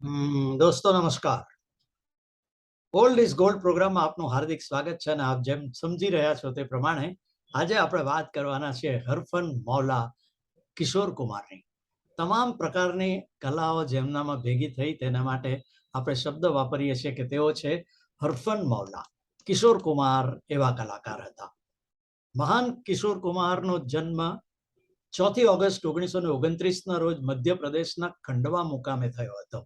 દોસ્તો, નમસ્કાર. Gold is gold પ્રોગ્રામમાં આપનું હાર્દિક સ્વાગત છે અને આપ જેમ સમજી રહ્યા છો તે પ્રમાણે આજે આપણે વાત કરવાના છે હરફન મૌલા કિશોર કુમારની. તમામ પ્રકારની કલાઓ જેમનામાં ભેગી થઈ તેના માટે આપણે શબ્દ વાપરીએ છીએ કે તેઓ છે હરફન મૌલા, કિશોર કુમાર એવા કલાકાર હતા. મહાન કિશોર કુમારનો જન્મ ચોથી ઓગસ્ટ ઓગણીસો ને ઓગણત્રીસના રોજ મધ્યપ્રદેશના ખંડવા મુકામે થયો હતો.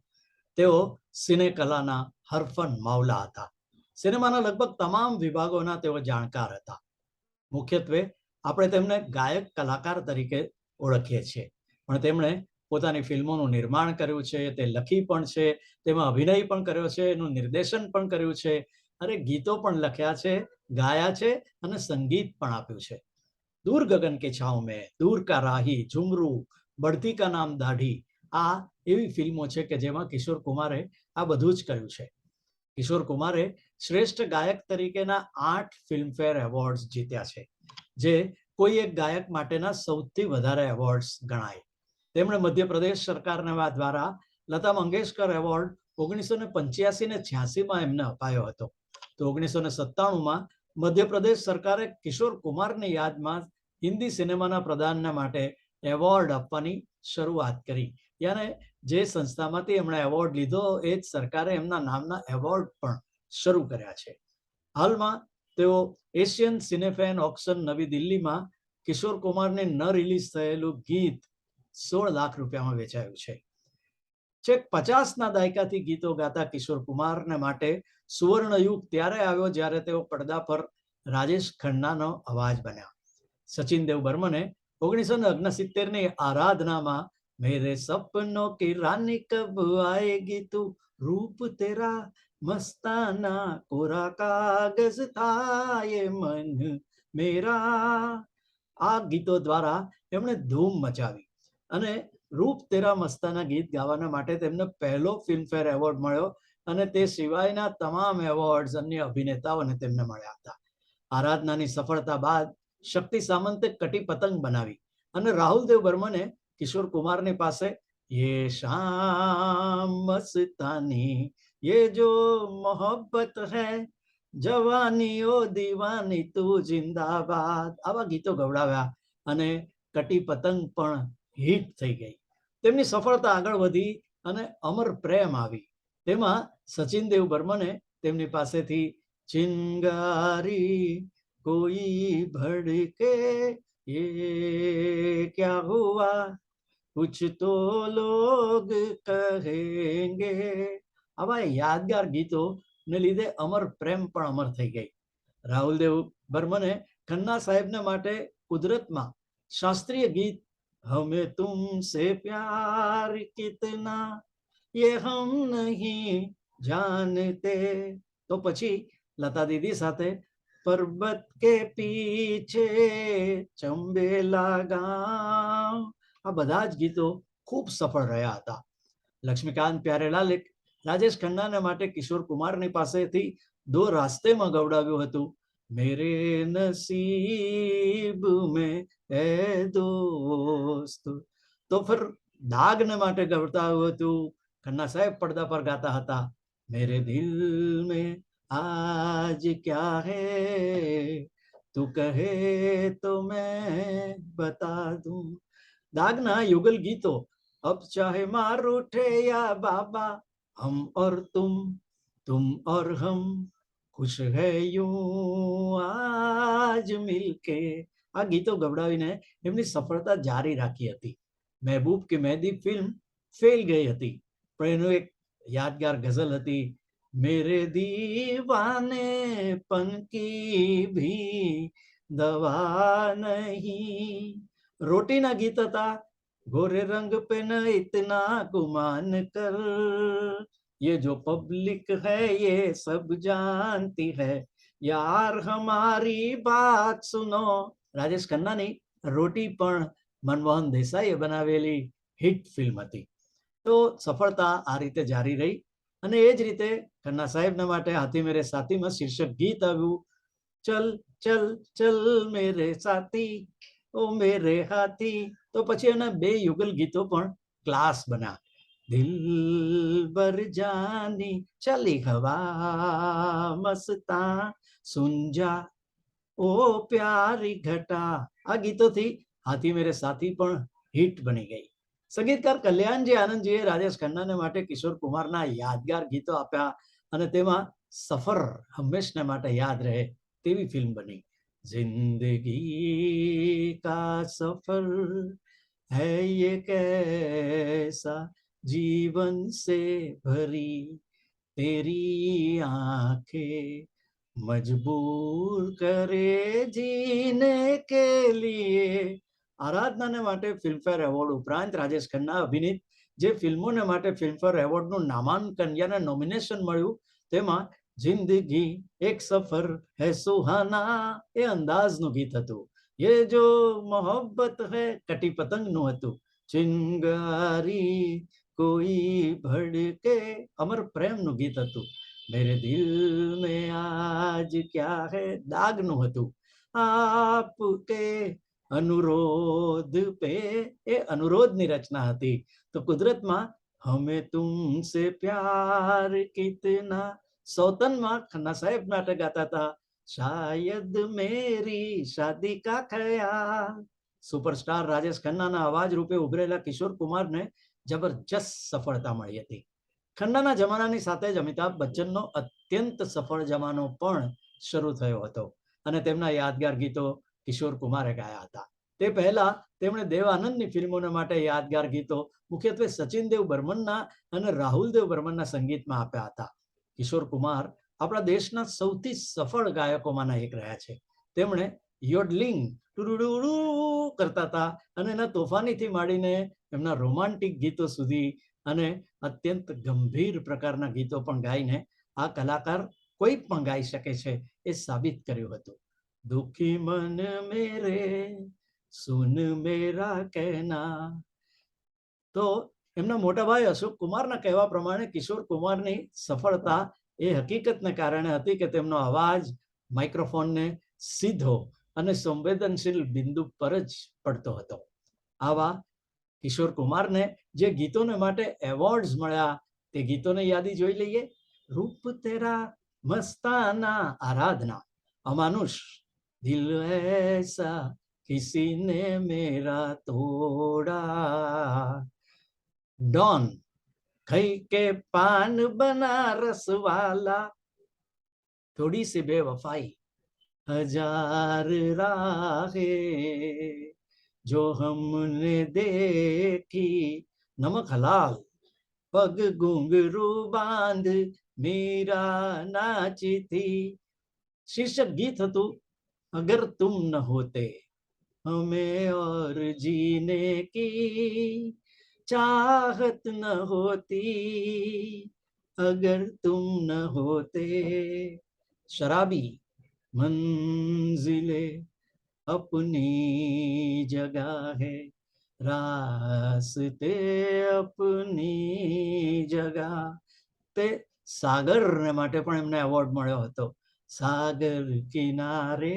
તેઓ સિને કલાના હરફન માવલા હતા. સિનેમાના લગભગ તમામ વિભાગોના તેઓ જાણકાર હતા. મુખ્યત્વે આપણે તેમને ગાયક કલાકાર તરીકે ઓળખીએ છીએ. પણ તેમણે પોતાની ફિલ્મોનું નિર્માણ કર્યું છે, તે લખી પણ છે, તેમાં અભિનય પણ કર્યો છે, એનું નિર્દેશન પણ કર્યું છે અને ગીતો પણ લખ્યા છે, ગાયા છે અને સંગીત પણ આપ્યું છે. દૂર ગગન કે છાવ મેં, દૂર કા રાહી ઝુમરૂ, બઢતી કા નામ દાઢી આ એવી ફિલ્મો છે કે જેમાં કિશોર કુમારે આ બધું જ કર્યું છે. કિશોર કુમારે શ્રેષ્ઠ ગાયક તરીકેના આઠ ફિલ્મફેર એવોર્ડ્સ જીત્યા છે, જે કોઈ એક ગાયક માટેના સૌથી વધારે એવોર્ડ્સ ગણાય. તેમણે મધ્યપ્રદેશ સરકારના દ્વારા લતા મંગેશકર એવોર્ડ ઓગણીસો ને પંચ્યાસી ને છ્યાસીમાં એમને અપાયો હતો. તો ઓગણીસો ને સત્તાણુંમાં મધ્યપ્રદેશ સરકારે કિશોર કુમારની યાદમાં હિન્દી સિનેમાના પ્રદાનના માટે એવોર્ડ આપવાની શરૂઆત કરી. ત્યારે જે સંસ્થામાંથી એમણે એવોર્ડ લીધો એ જ સરકારે એમના નામના એવોર્ડ પણ શરૂ કર્યા છે. હાલમાં તેઓ એશિયન સિનેફેન ઓક્શન નવી દિલ્હીમાં કિશોર કુમારને ન રિલીઝ થયેલું ગીત સોળ લાખ રૂપિયામાં વેચાયું છે. છેક પચાસના દાયકાથી ગીતો ગાતા કિશોર કુમારને માટે સુવર્ણયુગ ત્યારે આવ્યો જ્યારે તેઓ પડદા પર રાજેશ ખન્નાનો અવાજ બન્યા. સચિન દેવ બર્મને ઓગણીસો ને ઓગણસિત્તેરની આરાધનામાં, મેરે સપનો કે રાની કબ આએગી તું? રૂપ તેરા મસ્તાના કોરા કાગજ થાય મન મેરા. આ ગીતો દ્વારા એમણે ધૂમ મચાવી અને રૂપ તેરા મસ્તાના ગીત ગાવાના માટે તેમને પહેલો ફિલ્મફેર એવોર્ડ મળ્યો અને તે સિવાયના તમામ એવોર્ડ્સ અન્ય અભિનેતાઓને તેમને મળ્યા હતા. આરાધનાની સફળતા બાદ શક્તિ સામંતે કટી પતંગ બનાવી. અને રાહુલ દેવ બર્મને કિશોર કુમારની પાસે યે શામ યે જો મોહબ્બત હૈ જવાની ઓ દીવાની તું જિંદાબાદ. આવા ગીતો ગવડાવ્યા અને કટી પતંગ પણ હિટ થઈ ગઈ. તેમની સફળતા આગળ વધી અને અમર પ્રેમ આવી. તેમાં સચિન દેવ બર્મને તેમની પાસેથી, ચિંગારી કોઈ ભડકે ये क्या हुआ कुछ तो लोग कहेंगे આવા યાદગાર ગીતો ને લીધે અમર પ્રેમ પણ અમર થઈ ગઈ રાહુલ દેવ બર્મને ખન્ના સાહેબને માટે કુદરતમાં શાસ્ત્રીય ગીત હમે તુમસે પ્યાર કિતના ये हम नहीं जानते તો પછી લતા દીદી સાથે पर्वत के पीछे ચંબેલા ગામ આ બધા જ ગીતો ખૂબ સફળ રહ્યા હતા લક્ષ્મીકાંત પ્યારેલાલે રાજેશ ખન્નાને માટે કિશોર કુમારની પાસેથી દો રાસ્તેમાં ગવડાવ્યું હતું મેરે નસીબ મેં હે દોસ્ત તો ફિર દાગને માટે ગવડાવ્યું હતું ખન્ના સાહેબ પડદા પર ગાતા હતા મેરે દિલ મેં आज क्या है तू કહે તો मैं बता दूं દાગના યુગલ ગીતો અબ ચાહે માર ઉઠે યા બાબા હમ ઓર તુમ તુમ ઓર હમ ખુશ હે યું આજ મિલકે આ ગીતો ગવડાવીને એમની સફળતા જારી રાખી હતી મહેબૂબ કે મહેદી ફિલ્મ ફેલ ગઈ હતી પણ એનું એક યાદગાર ગઝલ હતી मेरे दीवाने पन की भी दवा नहीं રોટીના ગીત હતા ગોરે રંગ पे न इतना गुमान कर ये जो पब्लिक है ये सब जानती है यार हमारी बात सुनो રાજેશ ખન્નાની રોટી પણ મનમોહન દેસાઈએ બનાવેલી હિટ ફિલ્મ હતી તો સફળતા આ રીતે જારી રહી અને એ જ રીતે ખન્ના સાહેબના માટે હાથી મેરે સાથીમાં શીર્ષક ગીત આવ્યું. ચલ ચલ ચલ મેરે સાથી, ઓ મેરે હાથી. તો પછી એના બે યુગલ ગીતો પણ ક્લાસ બન્યા. દિલ બર જાની, ચલી હવા મસ્તા, સુંજા, ઓ પ્યારી ઘટા. આ ગીતોથી હાથી મેરે સાથી પણ હિટ બની ગઈ. સંગીતકાર કલ્યાણજી આનંદજીએ રાજેશ ખન્નાને માટે કિશોર કુમારના યાદગાર ગીતો આપ્યા અને તેમાં સફર હંમેશને માટે યાદ રહે તેવી ફિલ્મ બની જિંદગી કા સફર है ये कैसा जीवन से भरी तेरी आंखें મજબૂર કરે જીને કે લીએ આરાધનાને માટે ફિલ્મફેર એવોર્ડ ઉપરાંત રાજેશ ખન્ના અભિનીત જે ફિલ્મોને માટે ફિલ્મફેર એવોર્ડનું નામાંકન યાને નોમિનેશન મળ્યું, તેમાં જિંદગી એક સફર હે સુહાના, એ અંદાજનું ગીત હતું. એ જો મોહબ્બત હે કટી પતંગનું હતું. ચિંગારી કોઈ ભડકે, અમર પ્રેમનું ગીત હતું. મેરે દિલ મે આજ ક્યા હે, દાગનું હતું. આપકે અનુરોધ પે, એ અનુરોધની રચના હતી. તો કુદરતમાં હમે તુમસે પ્યાર કિતના સૌતનમાં ખન્ના સાહેબ નાટક ગાતા હતા. શાયદ મેરી શાદી કા ખયા સુપરસ્ટાર રાજેશ ખન્નાના અવાજ રૂપે ઉભરેલા કિશોર કુમારને જબરજસ્ત સફળતા મળી હતી. ખન્નાના જમાનાની સાથે જ અમિતાભ બચ્ચનનો અત્યંત સફળ જમાનો પણ શરૂ થયો હતો અને તેમના યાદગાર ગીતો કિશોર કુમારે ગાયા હતા. તે પહેલા તેમણે દેવાનંદની ફિલ્મોના માટે યાદગાર ગીતો, મુખ્યત્વે સચિન દેવ બર્મનના અને રાહુલ દેવ બર્મનના સંગીતમાં આપ્યા હતા. કિશોર કુમાર આપણા દેશના સૌથી સફળ ગાયકોમાંના એક રહ્યા છે. તેમણે યોડલિંગ કરતા હતા અને એના તોફાનીથી માંડીને એમના રોમાન્ટિક ગીતો સુધી અને અત્યંત ગંભીર પ્રકારના ગીતો પણ ગાઈને આ કલાકાર કોઈ પણ ગાઈ શકે છે એ સાબિત કર્યું હતું. દુખી મન મેરે સુન મેરા કહેના તો એમના મોટા ભાઈ અશોક કુમારના કહેવા પ્રમાણે કિશોર કુમારની સફળતા એ હકીકતને કારણે હતી કે તેમનો અવાજ માઇક્રોફોનને સીધો અને સંવેદનશીલ બિંદુ પર જ પડતો હતો. આવા કિશોર કુમારને જે ગીતોને માટે એવોર્ડ્સ મળ્યા તે ગીતોની યાદી જોઈ લઈએ. રૂપ તેરા મસ્તાના આરાધના, અમાનુષ दिल ऐसा किसी ने मेरा तोड़ा। डॉन खई के पान बना रस वाला। थोड़ी सी बेवफाई, हज़ार राहे जो हमने देखी। नमक हलाल, पग घुंगरू बाँध, मीरा नाची थी शीर्षक गीत तू। अगर तुम न होते हमें और जीने की चाहत न होती अगर तुम न होते शराबी मंजिले अपनी जगह है રાસ્તે અપની જગા તે સાગરને માટે પણ એમને એવોર્ડ મળ્યો હતો સાગર કિનારે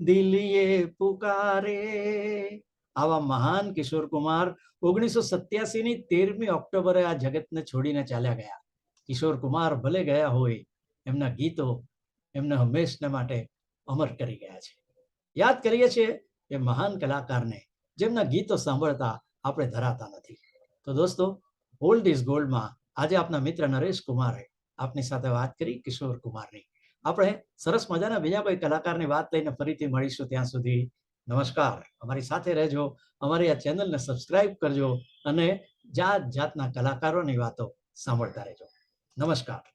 દિલીએ પુકારે આવા મહાન કિશોર કુમાર ઓગણીસો સત્યાસી ની તેરમી ઓક્ટોબરે આ જગતને છોડીને ચાલ્યા ગયા કિશોર કુમાર ભલે ગયા હોય એમના ગીતો એમને હંમેશને માટે અમર કરી ગયા છે યાદ કરીએ છીએ એ મહાન કલાકારને જેમના ગીતો સાંભળતા આપણે ધરાતા નથી તો દોસ્તો ઓલ્ડ ઇઝ ગોલ્ડમાં આજે આપના મિત્ર નરેશ કુમારે આપની સાથે વાત કરી કિશોર કુમારની. આપણે સરસ મજાના બીજા કોઈ કલાકારની વાત લઈને ફરીથી મળીશું ત્યાં સુધી. નમસ્કાર. અમારી સાથે રહેજો. અમારી આ ચેનલને સબસ્ક્રાઇબ કરજો અને જાત જાતના કલાકારોની વાતો સાંભળતા રહેજો. નમસ્કાર.